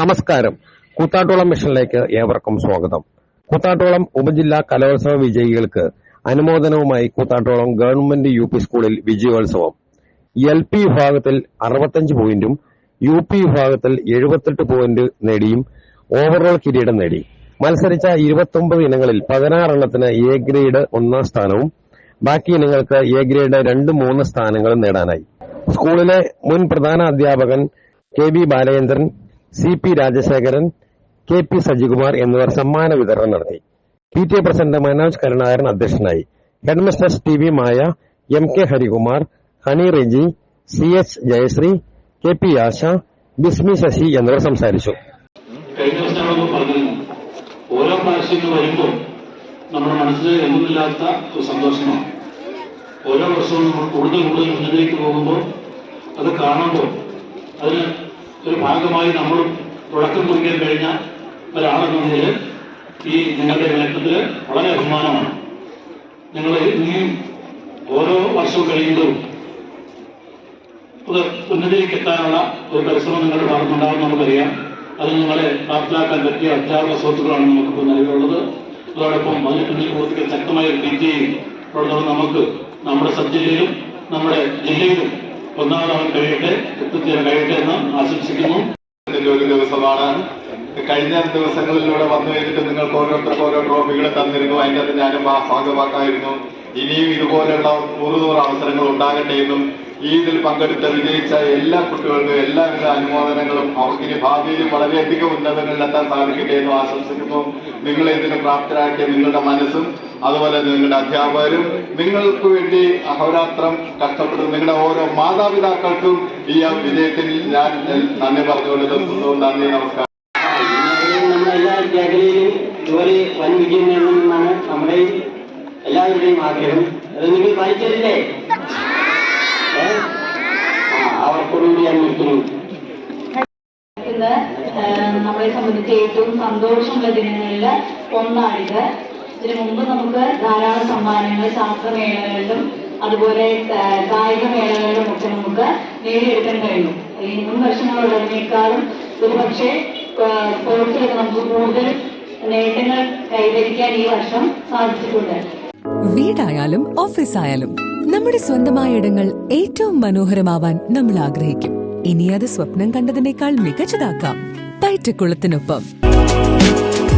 നമസ്കാരം. കൂത്താട്ടോളം മിഷനിലേക്ക് ഏവർക്കും സ്വാഗതം. കൂത്താട്ടോളം ഉപജില്ലാ കലോത്സവ വിജയികൾക്ക് അനുമോദനവുമായി കൂത്താട്ടോളം ഗവൺമെന്റ് യു പി സ്കൂളിൽ വിജയോത്സവം. എൽ പി വിഭാഗത്തിൽ അറുപത്തഞ്ച് പോയിന്റും യു പി വിഭാഗത്തിൽ എഴുപത്തെട്ട് പോയിന്റ് നേടിയും ഓവറോൾ കിരീടം നേടി. മത്സരിച്ച ഇരുപത്തൊമ്പത് ഇനങ്ങളിൽ പതിനാറെണ്ണത്തിന് എ ഗ്രേഡ് ഒന്നാം സ്ഥാനവും ബാക്കി ഇനങ്ങൾക്ക് എ ഗ്രേഡ് രണ്ട് മൂന്ന് സ്ഥാനങ്ങളും നേടാനായി. സ്കൂളിലെ മുൻ പ്രധാന അധ്യാപകൻ K B Balachandran C P Rajasekharan K P Sajikumar എന്നിവർ സമ്മാന വിതരണം നടത്തി. P T A president Manoj Karunakaran അധ്യക്ഷനായി. Headmistress T V Maya M K Harikumar Honey Reji C H Jayasree K P Asha Bismi Sasi എന്നിവർ സംസാരിച്ചു. കഴിഞ്ഞ ഓരോ പ്രാവശ്യം വരുമ്പോൾ നമ്മുടെ മനസ്സിൽ എന്തൊന്നില്ലാത്ത ഒരു സന്തോഷമാണ്. ഓരോ വർഷവും നമ്മൾ കൂടുതൽ കൂടുതൽ മുന്നിലേക്ക് പോകുമ്പോൾ അത് കാണുമ്പോൾ അതിന് ഒരു ഭാഗമായി നമ്മളും തുടക്കം കുറിക്കാൻ കഴിഞ്ഞ ഒരാളെന്ന നിലയിൽ ഈ നിങ്ങളുടെ നേട്ടത്തിൽ വളരെ അഭിമാനമാണ്. നിങ്ങൾ ഇനിയും ഓരോ വർഷവും കഴിയുമ്പോഴും ഉന്നതിയിലേക്ക് എത്താനുള്ള ഒരു പരിശ്രമം നിങ്ങളുടെ ഭാഗത്തുണ്ടാകും നമുക്കറിയാം. അത് നിങ്ങളെ പ്രാപ്തരാക്കാൻ പറ്റിയ അധ്യാപക സുഹൃത്തുക്കളാണ് നമുക്കിപ്പോൾ നിലവിലുള്ളത്. അതോടൊപ്പം അതിന് പിന്നിൽ കൂടുതൽ ശക്തമായ ഒരു ടീച്ചയും ഉള്ളതുകൊണ്ട് നമുക്ക് നമ്മുടെ സബ് ജില്ലയിലും നമ്മുടെ ജില്ലയിലും ഒന്നാമതാവാൻ കഴിയട്ടെ എത്തിച്ചേരാൻ കഴിയട്ടെ എന്ന് ആശംസിക്കുന്നു. ഒരു ദിവസമാണ്. കഴിഞ്ഞ ദിവസങ്ങളിലൂടെ വന്നു കഴിഞ്ഞിട്ട് നിങ്ങൾക്ക് ഓരോരുത്തർക്ക് ഓരോ ട്രോഫികൾ തന്നിരുന്നു. അതിന്റെ അത് ഞാനും ഭാഗമാക്കായിരുന്നു ഇനിയും ഇതുപോലെയുള്ള നൂറുനൂറ് നൂറ് അവസരങ്ങൾ ഉണ്ടാകട്ടെ എന്നും ഈ ഇതിൽ പങ്കെടുത്ത വിജയിച്ച എല്ലാ കുട്ടികൾക്കും എല്ലാവിധ അനുമോദനങ്ങളും അവർക്ക് ഇനി ഭാവിയിൽ വളരെയധികം ഉന്നതങ്ങളിലെത്താൻ സാധിക്കട്ടെ എന്നും ആശംസിക്കുന്നു. നിങ്ങളെ ഇതിന് പ്രാപ്തരാക്കിയ നിങ്ങളുടെ മനസ്സും അതുപോലെ നിങ്ങളുടെ അധ്യാപകരും നിങ്ങൾക്ക് വേണ്ടി അഹോരാത്രം കഷ്ടപ്പെടുന്ന. നിങ്ങളുടെ ഓരോ മാതാപിതാക്കൾക്കും ഈ വിജയത്തിൽ ഞാൻ നന്ദി പറഞ്ഞുകൊണ്ട് നിർത്തുന്നു. നന്ദി നമസ്കാരം. നമ്മളെല്ലാ മേഖലയിലും ഇതുപോലെ വൻ വിജയം നേടണമെന്നാണ് നമ്മുടെ എല്ലാവരുടെയും ആഗ്രഹം. അത് നിങ്ങൾ വായിച്ചതില്ലേ? അവർക്കൊടുകൂടി ഞാൻ നിർത്തുന്നു. നമ്മളെ സംബന്ധിച്ച് ഏറ്റവും സന്തോഷമുള്ള ദിനങ്ങളിൽ ഒന്നാണിത്. ഇതിനു മുമ്പ് നമുക്ക് ധാരാളം സമ്മാനങ്ങൾ ശാസ്ത്രമേളകളിലും അതുപോലെ കായിക മേളകളിലും ഒക്കെ നമുക്ക് നേടിയെടുക്കാൻ കഴിഞ്ഞു. ഈ മുൻ വർഷങ്ങളുള്ളതിനേക്കാളും ഒരുപക്ഷെ സ്പോർട്സിലൊക്കെ നമുക്ക് കൂടുതൽ നേട്ടങ്ങൾ കൈവരിക്കാൻ ഈ വർഷം സാധിച്ചിട്ടുണ്ട്. വീടായാലും ഓഫീസായാലും നമ്മുടെ സ്വന്തമായ ഇടങ്ങൾ ഏറ്റവും മനോഹരമാവാൻ നമ്മൾ ആഗ്രഹിക്കും. ഇനി അത് സ്വപ്നം കണ്ടതിനേക്കാൾ മികച്ചതാക്കാം. പയറ്റക്കുളത്തിനൊപ്പം